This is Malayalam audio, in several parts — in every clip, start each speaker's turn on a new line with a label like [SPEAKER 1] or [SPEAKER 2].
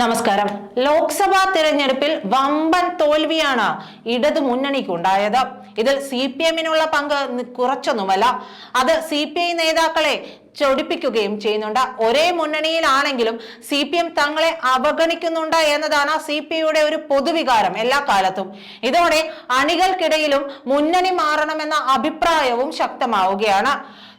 [SPEAKER 1] നമസ്കാരം. ലോക്സഭാ തിരഞ്ഞെടുപ്പിൽ വമ്പൻ തോൽവിയാണ് ഇടതു മുന്നണിക്കുണ്ടായത്. ഇതിൽ സി പി എമ്മിനുള്ള പങ്ക് കുറച്ചൊന്നുമല്ല. അത് സി പി ഐ നേതാക്കളെ ചൊടിപ്പിക്കുകയും ചെയ്യുന്നുണ്ട്. ഒരേ മുന്നണിയിലാണെങ്കിലും സി പി എം തങ്ങളെ അവഗണിക്കുന്നുണ്ട് എന്നതാണ് സി പി ഐയുടെ ഒരു പൊതുവികാരം എല്ലാ കാലത്തും. ഇതോടെ അണികൾക്കിടയിലും മുന്നണി മാറണമെന്ന അഭിപ്രായവും ശക്തമാവുകയാണ്.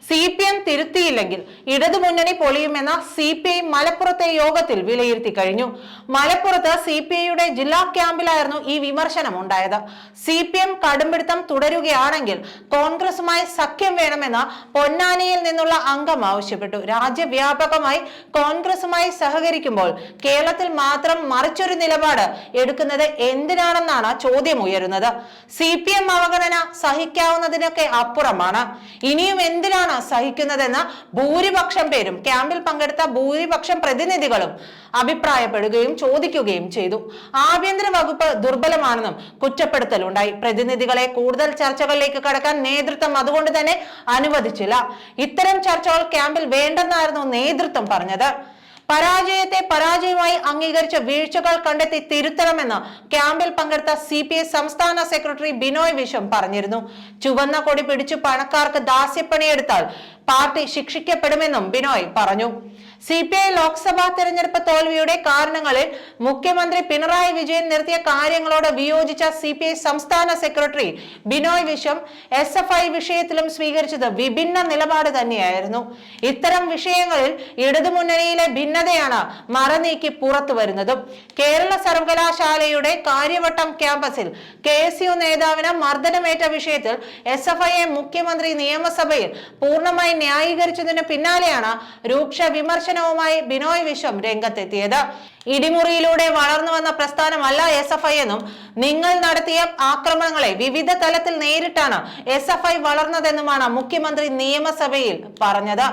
[SPEAKER 1] സി പി എം തിരുത്തിയില്ലെങ്കിൽ ഇടതുമുന്നണി പൊളിയുമെന്ന സി പി ഐ മലപ്പുറത്തെ യോഗത്തിൽ വിലയിരുത്തി കഴിഞ്ഞു. മലപ്പുറത്ത് സി പി ഐയുടെ ജില്ലാ ക്യാമ്പിലായിരുന്നു ഈ വിമർശനം ഉണ്ടായത്. സി പി എം കടുംപിടുത്തം തുടരുകയാണെങ്കിൽ കോൺഗ്രസുമായി സഖ്യം വേണമെന്ന് പൊന്നാനിയിൽ നിന്നുള്ള അംഗം ആവശ്യപ്പെട്ടു. രാജ്യവ്യാപകമായി കോൺഗ്രസുമായി സഹകരിക്കുമ്പോൾ കേരളത്തിൽ മാത്രം മറിച്ചൊരു നിലപാട് എടുക്കുന്നത് എന്തിനാണെന്നാണ് ചോദ്യം ഉയരുന്നത്. സി പി എം അവഗണന സഹിക്കാവുന്നതിനൊക്കെ അപ്പുറമാണ്. ഇനിയും എന്തിനാണ് സഹിക്കുന്നതെന്ന് ഭൂരിപക്ഷം പേരും ക്യാമ്പിൽ പങ്കെടുത്ത ഭൂരിപക്ഷം പ്രതിനിധികളും അഭിപ്രായപ്പെടുകയും ചോദിക്കുകയും ചെയ്തു. ആഭ്യന്തര വകുപ്പ് ദുർബലമാണെന്നും കുറ്റപ്പെടുത്തലുണ്ടായി. പ്രതിനിധികളെ കൂടുതൽ ചർച്ചകളിലേക്ക് കടക്കാൻ നേതൃത്വം അതുകൊണ്ട് തന്നെ അനുവദിച്ചില്ല. ഇത്തരം ചർച്ചകൾ ക്യാമ്പിൽ വേണ്ടെന്നായിരുന്നു നേതൃത്വം പറഞ്ഞത്. പരാജയത്തെ പരാജയമായി അംഗീകരിച്ച വീഴ്ചകൾ കണ്ടെത്തി തിരുത്തണമെന്ന് ക്യാമ്പിൽ പങ്കെടുത്ത സി പി ഐ സംസ്ഥാന സെക്രട്ടറി ബിനോയ് വിശ്വം പറഞ്ഞിരുന്നു. ചുവന്ന കൊടി പിടിച്ചു പണക്കാർക്ക് ദാസ്യപ്പണിയെടുത്താൽ പാർട്ടി ശിക്ഷിക്കപ്പെടുമെന്നും ബിനോയ് പറഞ്ഞു. സി പി ഐ ലോക്സഭാ തെരഞ്ഞെടുപ്പ് തോൽവിയുടെ കാരണങ്ങളിൽ മുഖ്യമന്ത്രി പിണറായി വിജയൻ നിർത്തിയ കാര്യങ്ങളോട് വിയോജിച്ച സി പി ഐ സംസ്ഥാന secretary Binoy Viswam S F I വിഷയത്തിലും സ്വീകരിച്ചത് വിഭിന്ന നിലപാട് തന്നെയായിരുന്നു. ഇത്തരം വിഷയങ്ങളിൽ ഇടതുമുന്നണിയിലെ ഭിന്നതയാണ് മറനീക്കി പുറത്തു വരുന്നതും. കേരള സർവകലാശാലയുടെ കാര്യവട്ടം ക്യാമ്പസിൽ കെ എസ് യു നേതാവിന് മർദ്ദനമേറ്റ വിഷയത്തിൽ എസ് എഫ് ഐയെ മുഖ്യമന്ത്രി നിയമസഭയിൽ പൂർണമായി ന്യായീകരിച്ചതിന് പിന്നാലെയാണ് രൂക്ഷ വിമർശനവുമായി ബിനോയ് വിശ്വം രംഗത്തെത്തിയത്. ഇടിമുറിയിലൂടെ വളർന്നു വന്ന പ്രസ്ഥാനമല്ല എസ് എഫ് ഐ എന്നും നിങ്ങൾ നടത്തിയ ആക്രമണങ്ങളെ വിവിധ തലത്തിൽ നേരിട്ടാണ് എസ് എഫ് ഐ വളർന്നതെന്നുമാണ് മുഖ്യമന്ത്രി നിയമസഭയിൽ പറഞ്ഞത്.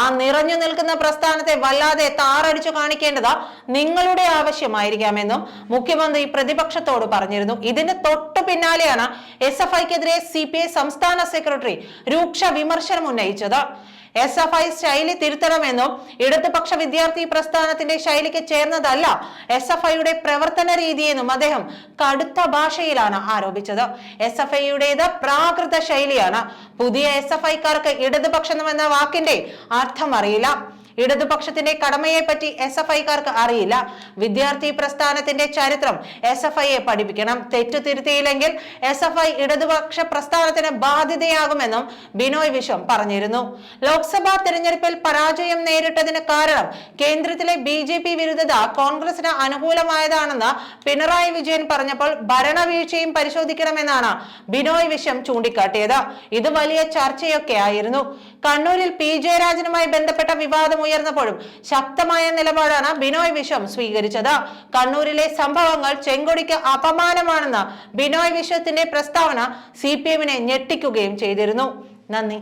[SPEAKER 1] ആ നിറഞ്ഞു നിൽക്കുന്ന പ്രസ്ഥാനത്തെ വല്ലാതെ താറടിച്ചു കാണിക്കേണ്ടത് നിങ്ങളുടെ ആവശ്യമായിരിക്കാമെന്നും മുഖ്യമന്ത്രി പ്രതിപക്ഷത്തോട് പറഞ്ഞിരുന്നു. ഇതിന് തൊട്ടു പിന്നാലെയാണ് എസ് എഫ് ഐക്കെതിരെ സി പി ഐ സംസ്ഥാന സെക്രട്ടറി രൂക്ഷ വിമർശനം ഉന്നയിച്ചത്. എസ് എഫ് ഐ ശൈലി തിരുത്തണമെന്നും ഇടതുപക്ഷ വിദ്യാർത്ഥി പ്രസ്ഥാനത്തിന്റെ ശൈലിക്ക് ചേർന്നതല്ല എസ് എഫ് ഐയുടെ പ്രവർത്തന രീതിയെന്നും അദ്ദേഹം കടുത്ത ഭാഷയിലാണ് ആരോപിച്ചത്. എസ് എഫ് ഐയുടേത് പ്രാകൃത ശൈലിയാണ്. പുതിയ എസ് എഫ് ഐക്കാർക്ക് ഇടതുപക്ഷം എന്ന വാക്കിന്റെ അർത്ഥം അറിയില്ല. ഇടതുപക്ഷത്തിന്റെ കടമയെ പറ്റി എസ് എഫ് ഐക്കാർക്ക് അറിയില്ല. വിദ്യാർത്ഥി പ്രസ്ഥാനത്തിന്റെ ചരിത്രം എസ് എഫ് ഐയെ പഠിപ്പിക്കണം. തെറ്റു തിരുത്തിയില്ലെങ്കിൽ എസ് എഫ് ഐ ഇടതുപക്ഷ പ്രസ്ഥാനത്തിന് ബാധ്യതയാകുമെന്നും ബിനോയ് വിശ്വം പറഞ്ഞിരുന്നു. ലോക്സഭാ തെരഞ്ഞെടുപ്പിൽ പരാജയം നേരിട്ടതിന് കാരണം കേന്ദ്രത്തിലെ ബി ജെ പി വിരുദ്ധത കോൺഗ്രസിന് അനുകൂലമായതാണെന്ന് പിണറായി വിജയൻ പറഞ്ഞപ്പോൾ ഭരണവീഴ്ചയും പരിശോധിക്കണമെന്നാണ് ബിനോയ് വിശ്വം ചൂണ്ടിക്കാട്ടിയത്. ഇത് വലിയ ചർച്ചയൊക്കെ ആയിരുന്നു. കണ്ണൂരിൽ പി ജയരാജനുമായി ബന്ധപ്പെട്ട വിവാദം ഉയർന്നപ്പോഴും ശക്തമായ നിലപാടാണ് ബിനോയ് വിശ്വം സ്വീകരിച്ചത്. കണ്ണൂരിലെ സംഭവങ്ങൾ ചെങ്കൊടിക്ക് അപമാനമാണെന്ന ബിനോയ് വിശ്വത്തിന്റെ പ്രസ്താവന സി പി എമ്മിനെ ഞെട്ടിക്കുകയും ചെയ്തിരുന്നു. നന്ദി.